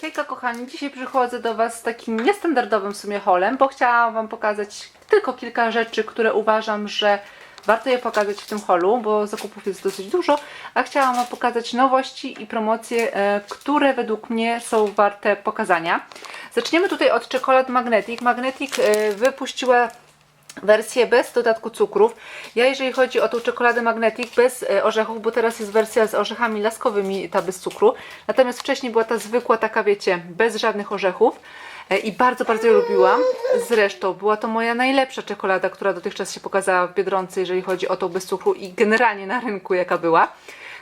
Hejka kochani, dzisiaj przychodzę do Was z takim niestandardowym w sumie holem, bo chciałam Wam pokazać tylko kilka rzeczy, które uważam, że warto je pokazać w tym holu, bo zakupów jest dosyć dużo, a chciałam Wam pokazać nowości i promocje, e, które według mnie są warte pokazania. Zaczniemy tutaj od czekolad Magnetic. Magnetic e, wypuściła wersję bez dodatku cukrów. Ja jeżeli chodzi o tą czekoladę Magnetic bez e, orzechów, bo teraz jest wersja z orzechami laskowymi, ta bez cukru. Natomiast wcześniej była ta zwykła, taka wiecie, bez żadnych orzechów. E, I bardzo, bardzo ją lubiłam. Zresztą była to moja najlepsza czekolada, która dotychczas się pokazała w Biedronce, jeżeli chodzi o tą bez cukru i generalnie na rynku jaka była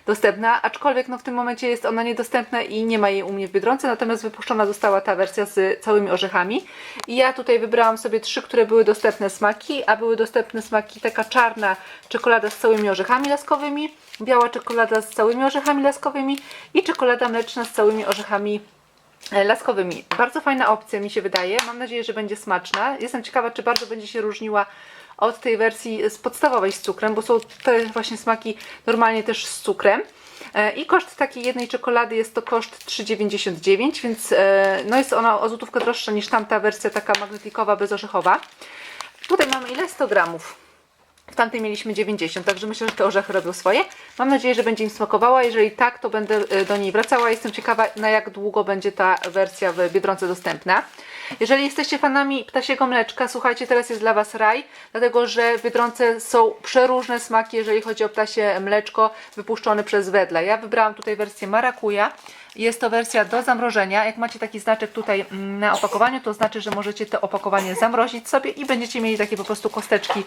dostępna, aczkolwiek no w tym momencie jest ona niedostępna i nie ma jej u mnie w Biedronce, natomiast wypuszczona została ta wersja z całymi orzechami i ja tutaj wybrałam sobie trzy, które były dostępne smaki, a były dostępne smaki taka czarna czekolada z całymi orzechami laskowymi, biała czekolada z całymi orzechami laskowymi i czekolada mleczna z całymi orzechami e, laskowymi. Bardzo fajna opcja mi się wydaje. Mam nadzieję, że będzie smaczna. Jestem ciekawa, czy bardzo będzie się różniła od tej wersji z podstawowej z cukrem, bo są te właśnie smaki normalnie też z cukrem. E, I koszt takiej jednej czekolady jest to koszt 3,99, więc e, no jest ona o złotówkę droższa niż tamta wersja taka magnetikowa, bezorzechowa. Tutaj mamy ile? 100 gramów. W tamtej mieliśmy 90, także myślę, że te orzechy robią swoje. Mam nadzieję, że będzie im smakowała. Jeżeli tak, to będę e, do niej wracała. Jestem ciekawa, na jak długo będzie ta wersja w Biedronce dostępna. Jeżeli jesteście fanami ptasiego mleczka, słuchajcie, teraz jest dla Was raj, dlatego że w Biedronce są przeróżne smaki, jeżeli chodzi o ptasie mleczko wypuszczone przez Wedla. Ja wybrałam tutaj wersję marakuja. Jest to wersja do zamrożenia. Jak macie taki znaczek tutaj mm, na opakowaniu, to znaczy, że możecie to opakowanie zamrozić sobie i będziecie mieli takie po prostu kosteczki,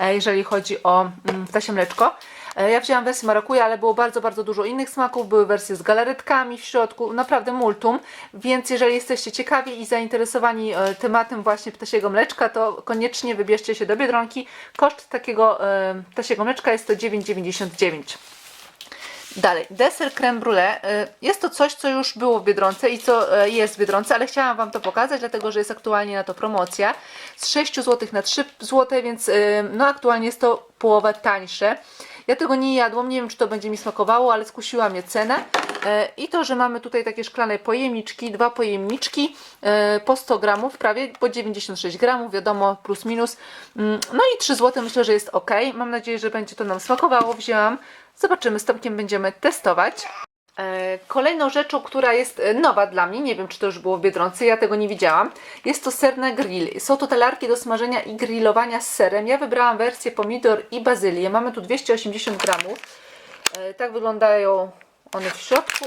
e, jeżeli chodzi o mm, ptasie mleczko. E, Ja wzięłam wersję marakuja, ale było bardzo, bardzo dużo innych smaków. Były wersje z galaretkami w środku, naprawdę multum. Więc jeżeli jesteście ciekawi i zainteresowani e, tematem właśnie ptasiego mleczka, to koniecznie wybierzcie się do Biedronki. Koszt takiego e, ptasiego mleczka jest to 9,99. Dalej, deser creme brulee. Jest to coś, co już było w Biedronce i co jest w Biedronce, ale chciałam Wam to pokazać, dlatego że jest aktualnie na to promocja z 6 zł na 3 zł, więc no aktualnie jest to połowę tańsze. Ja tego nie jadłam, nie wiem czy to będzie mi smakowało, ale skusiła mnie cena. Y, I to, że mamy tutaj takie szklane pojemniczki, dwa pojemniczki y, po 100 gramów, prawie po 96 gramów, wiadomo, plus minus. Mm, No i 3 zł myślę, że jest ok. Mam nadzieję, że będzie to nam smakowało. Wzięłam Zobaczymy, z będziemy testować. E, Kolejną rzeczą, która jest e, nowa dla mnie, nie wiem czy to już było w Biedronce, ja tego nie widziałam, jest to serna grill. Są to talarki do smażenia i grillowania z serem. Ja wybrałam wersję pomidor i bazylię. Mamy tu 280 gramów. E, Tak wyglądają one w środku.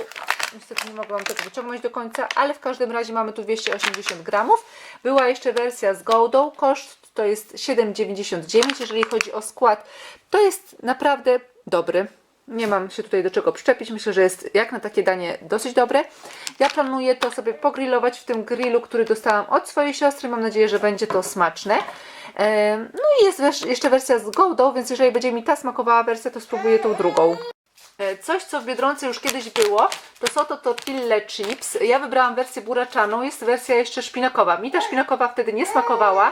Niestety nie mogłam tego wyciągnąć do końca, ale w każdym razie mamy tu 280 gramów. Była jeszcze wersja z goudą. Koszt to jest 7,99. Jeżeli chodzi o skład, to jest naprawdę dobry. Nie mam się tutaj do czego przyczepić. Myślę, że jest jak na takie danie dosyć dobre. Ja planuję to sobie pogrillować w tym grillu, który dostałam od swojej siostry. Mam nadzieję, że będzie to smaczne. No i jest jeszcze wersja z goudą, więc jeżeli będzie mi ta smakowała wersja, to spróbuję tą drugą. E, Coś, co w Biedronce już kiedyś było, to są to tortille chips. Ja wybrałam wersję buraczaną, jest wersja jeszcze szpinakowa. Mi ta szpinakowa wtedy nie smakowała,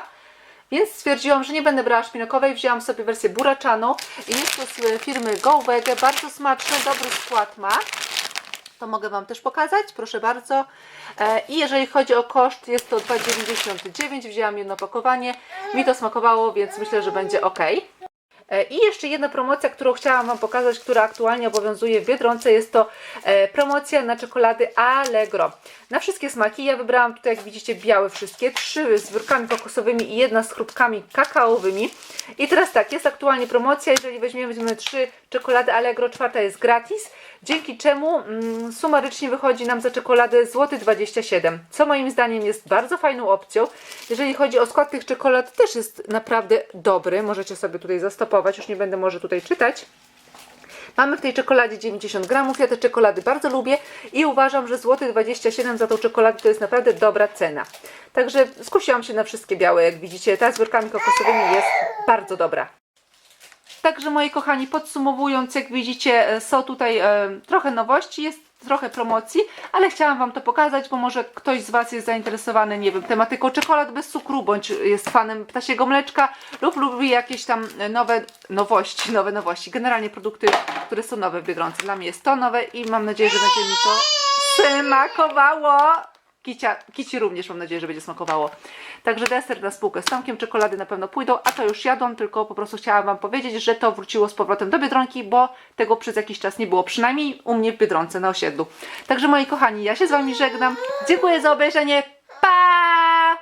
więc stwierdziłam, że nie będę brała szpinakowej, wzięłam sobie wersję buraczaną i jest to z firmy Go Wege, bardzo smaczny, dobry skład ma. To mogę Wam też pokazać, proszę bardzo. E, I jeżeli chodzi o koszt, jest to 2,99, wzięłam jedno pakowanie, mi to smakowało, więc myślę, że będzie ok. E, I jeszcze jedna promocja, którą chciałam Wam pokazać, która aktualnie obowiązuje w Biedronce, jest to e, promocja na czekolady Allegro. Na wszystkie smaki, ja wybrałam tutaj, jak widzicie, białe wszystkie, trzy z wórkami kokosowymi i jedna z chrupkami kakaowymi. I teraz tak, jest aktualnie promocja, jeżeli weźmiemy trzy czekolady Allegro, czwarta jest gratis, dzięki czemu mm, sumarycznie wychodzi nam za czekoladę złoty 27, co moim zdaniem jest bardzo fajną opcją. Jeżeli chodzi o skład tych czekolad, też jest naprawdę dobry, możecie sobie tutaj zastopować, już nie będę może tutaj czytać. Mamy w tej czekoladzie 90 gramów. Ja te czekolady bardzo lubię i uważam, że złoty 27 za tą czekoladę to jest naprawdę dobra cena. Także skusiłam się na wszystkie białe, jak widzicie. Ta z wyrkami kokosowymi jest bardzo dobra. Także moi kochani, podsumowując, jak widzicie, e, są tutaj e, trochę nowości, jest trochę promocji, ale chciałam Wam to pokazać, bo może ktoś z Was jest zainteresowany, nie wiem, tematyką czekolad bez cukru, bądź jest fanem ptasiego mleczka lub lubi jakieś tam nowe nowości, nowe nowości, generalnie produkty, które są nowe w Biedronce. Dla mnie jest to nowe i mam nadzieję, że będzie mi to smakowało. Kicia, Kici również mam nadzieję, że będzie smakowało. Także deser na spółkę z Tomkiem, czekolady na pewno pójdą, a to już jadłam, tylko po prostu chciałam Wam powiedzieć, że to wróciło z powrotem do Biedronki, bo tego przez jakiś czas nie było, przynajmniej u mnie w Biedronce na osiedlu. Także moi kochani, ja się z Wami żegnam. Dziękuję za obejrzenie. Pa!